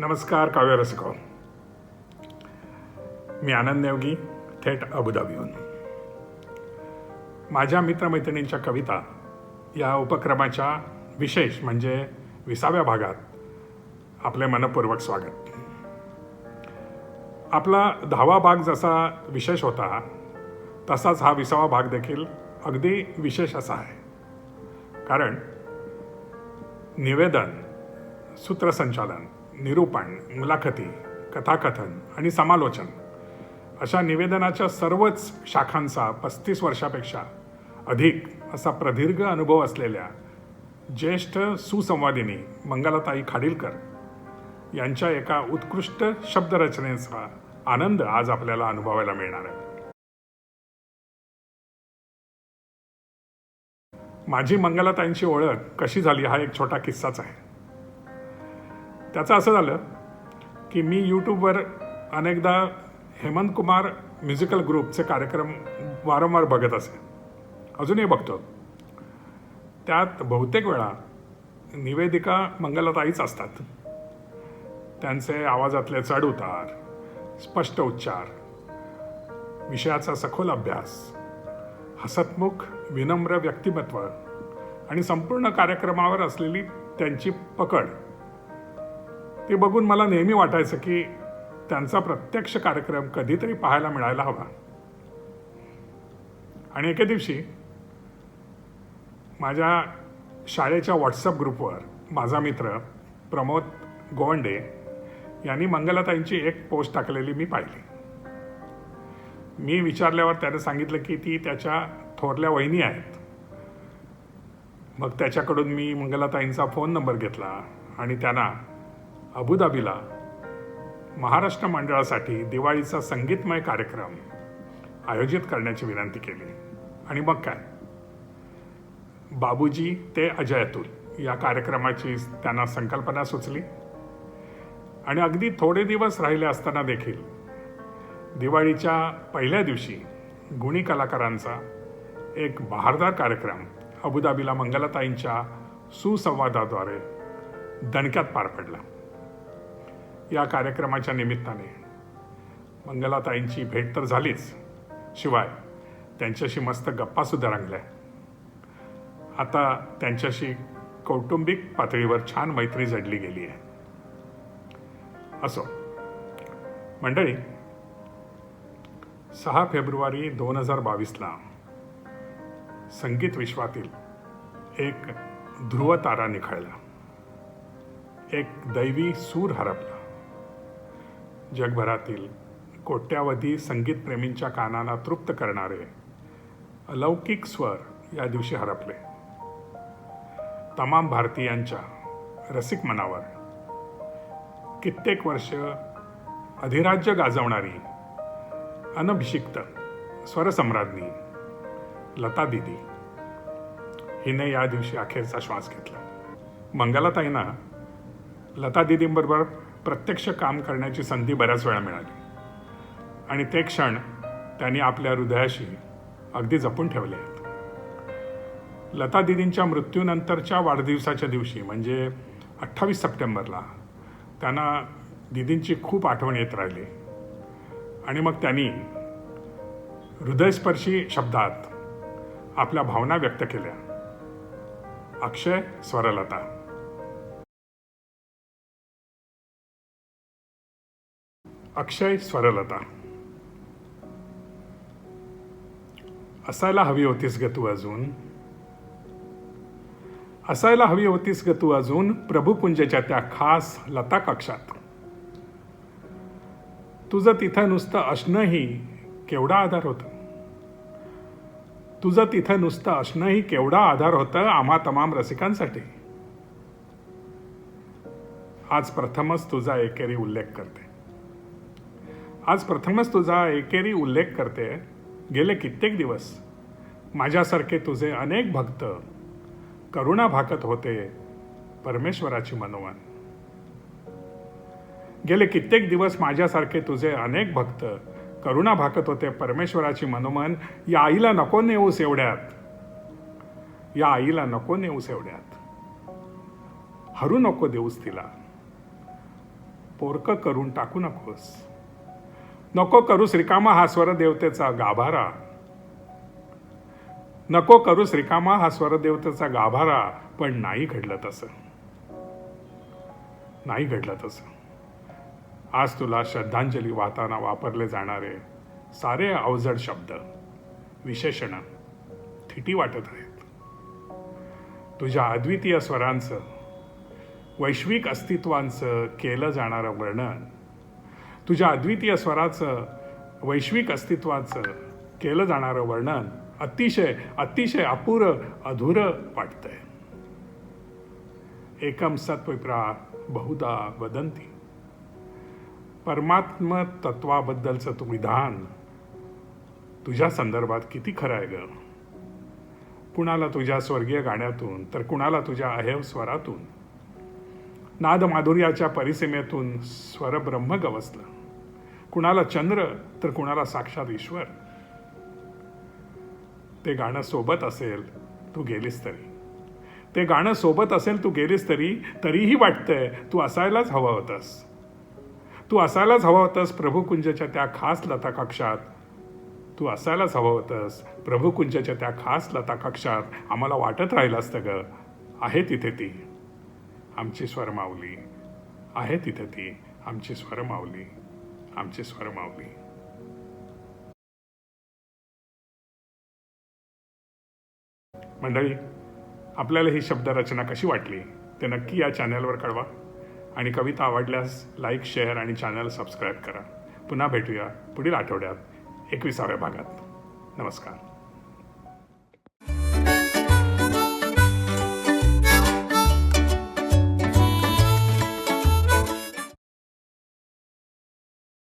नमस्कार काव्य रसिको मी आनंद नेवगी थेट अबुधाबीहून. माझ्या मित्रमैत्रिणींच्या कविता या उपक्रमाच्या विशेष म्हणजे विसाव्या भागात आपले मनपूर्वक स्वागत. आपला दहावा भाग जसा विशेष होता तसाच हा विसावा भाग देखील अगदी विशेष असा आहे. कारण निवेदन सूत्रसंचालन निरूपण मुलाखती कथाकथन आणि समालोचन. अशा निवेदनाच्या सर्वच शाखांचा पस्तीस वर्षापेक्षा अधिक असा प्रदीर्घ अनुभव असलेल्या ज्येष्ठ सुसंवादिनी मंगलाताई खाडीलकर यांच्या एका उत्कृष्ट शब्दरचनेचा आनंद आज आपल्याला अनुभवायला मिळणार आहे. माझी मंगलाताईंची ओळख कशी झाली हा एक छोटा किस्साच आहे. त्याचं असं झालं की मी यूट्यूबवर अनेकदा हेमंत कुमार म्युझिकल ग्रुपचे कार्यक्रम वारंवार बघत असे. अजूनही बघतो. त्यात बहुतेक वेळा निवेदिका मंगलताईच असतात. त्यांचे आवाजातले चढउतार स्पष्ट उच्चार विषयाचा सखोल अभ्यास हसतमुख विनम्र व्यक्तिमत्व आणि संपूर्ण कार्यक्रमावर असलेली त्यांची पकड ते बघून मला नेहमी वाटायचं की त्यांचा प्रत्यक्ष कार्यक्रम कधीतरी पाहायला मिळायला हवा. आणि एके दिवशी माझ्या शाळेच्या व्हॉट्सअप ग्रुपवर माझा मित्र प्रमोद गोवंडे यांनी मंगलाताईंची एक पोस्ट टाकलेली मी पाहिली. मी विचारल्यावर त्याने सांगितलं की ती त्याच्या थोरल्या वहिनी आहेत. मग त्याच्याकडून मी मंगलाताईंचा फोन नंबर घेतला आणि त्यांना अबुधाबीला महाराष्ट्र मंडळासाठी दिवाळीचा संगीतमय कार्यक्रम आयोजित करण्याची विनंती केली. आणि मग काय? बाबूजी ते अजय अतुल या कार्यक्रमाची त्यांना संकल्पना सुचली. आणि अगदी थोडे दिवस राहिले असताना देखील दिवाळीच्या पहिल्या दिवशी गुणी कलाकारांचा एक बहारदार कार्यक्रम अबुधाबीला मंगलताईंच्या सुसंवादाद्वारे दणक्यात पार पडला. या कार्यक्रमाच्या निमित्ताने. मंगलाताईंची भेट तर झालीच. शिवाय त्यांच्याशी मस्त गप्पासुद्धा रंगल्या. आता त्यांच्याशी कौटुंबिक पातळीवर छान मैत्री जडली गेली आहे. असो. मंडळी सहा फेब्रुवारी दोन हजार बावीसला संगीत विश्वातील एक ध्रुव तारा निखळला. एक दैवी सूर हरपला. जगभरातील कोट्यावधी संगीतप्रेमींच्या कानाला तृप्त करणारे अलौकिक स्वर या दिवशी हरपले. तमाम भारतीयांच्या रसिक मनावर कित्येक वर्ष अधिराज्य गाजवणारी अनभिषिक्त स्वरसम्राज्ञी लता दिदी हिने या दिवशी अखेरचा श्वास घेतला. मंगलाताईंना लता दिदींबरोबर प्रत्यक्ष काम करण्याची संधी बऱ्याच वेळा मिळाली. आणि ते क्षण त्यांनी आपल्या हृदयाशी अगदी जपून ठेवले आहेत. लता दिदींच्या मृत्यूनंतरच्या वाढदिवसाच्या दिवशी म्हणजे अठ्ठावीस सप्टेंबरला त्यांना दिदींची खूप आठवण येत राहिली. आणि मग त्यांनी हृदयस्पर्शी शब्दात आपल्या भावना व्यक्त केल्या. अक्षय स्वरलता. अक्षय स्वरलता. असायला हवी होतीस ग तू अजून. असायला हवी होतीस ग तू अजून प्रभुकुंजच्या त्या खास लता कक्षात. तुझं तिथं नुसतं असणंही केवढा आधार होत. तुझं तिथं नुसतं असणंही केवढा आधार होतं आम्हा तमाम रसिकांसाठी. आज प्रथमच तुझा एकेरी उल्लेख करते. आज प्रथमच तुझा एकेरी उल्लेख करते. गेले कित्येक दिवस. माझ्यासारखे तुझे अनेक भक्त करुणा भाकत होते परमेश्वराची मनोवन गेले कित्येक दिवस माझ्यासारखे तुझे अनेक भक्त करुणा भाकत होते परमेश्वराची मनोमन. या आईला नको नेऊस एवढ्यात. या आईला नको नेऊस एवढ्यात. हरू नको देऊस तिला. पोरकं करून टाकू नकोस. नको करू श्रीकामा हा स्वरदेवतेचा गाभारा. नको करू श्रीकामा हा स्वरदेवतेचा गाभारा पण नाही घडलं तसं. नाही घडलं तसं. आज तुला श्रद्धांजली वाहताना वापरले जाणारे सारे अवजड शब्द विशेषण थिटी वाटत आहेत. तुझ्या अद्वितीय स्वरांचं वैश्विक अस्तित्वांचं केलं जाणारं वर्णन तुझ्या अद्वितीय स्वराचं वैश्विक अस्तित्वाचं केलं जाणारं वर्णन अतिशय अतिशय अपुरं अधुरं वाटतंय. एकम सत्विप्रा बहुधा वदंती परमात्म तत्वाबद्दलचं तू विधान तुझ्या संदर्भात किती खरं आहे ग? कुणाला तुझ्या स्वर्गीय गाण्यातून तर कुणाला तुझ्या अहेव स्वरातून? नाद माधुर्याच्या परिसीमेतून स्वरब्रह्म गवसलं. कुणाला चंद्र तर कुणाला साक्षात ईश्वर. ते गाणं सोबत असेल तू गेलीस तरी. ते गाणं सोबत असेल तू गेलीस तरी तरीही वाटतंय तू असायलाच हवा होतंस. तू असायलाच हवा होतंस प्रभुकुंजच्या त्या खास लता कक्षात तू असायलाच हवं होतंस प्रभुकुंजच्या त्या खास लता कक्षात आम्हाला वाटत राहिलं असतं ग आहे तिथे ती. आमची स्वरमावली आहे तिथे ती. आमची स्वरमावली आमचे स्वरमावली मंडळी आपल्याला ही शब्दरचना कशी वाटली ते नक्की या चॅनलवर कळवा आणि कविता आवडल्यास लाईक शेअर आणि चॅनल सबस्क्राईब करा. पुन्हा भेटूया पुढील आठवड्यात एकविसाव्या भागात. नमस्कार.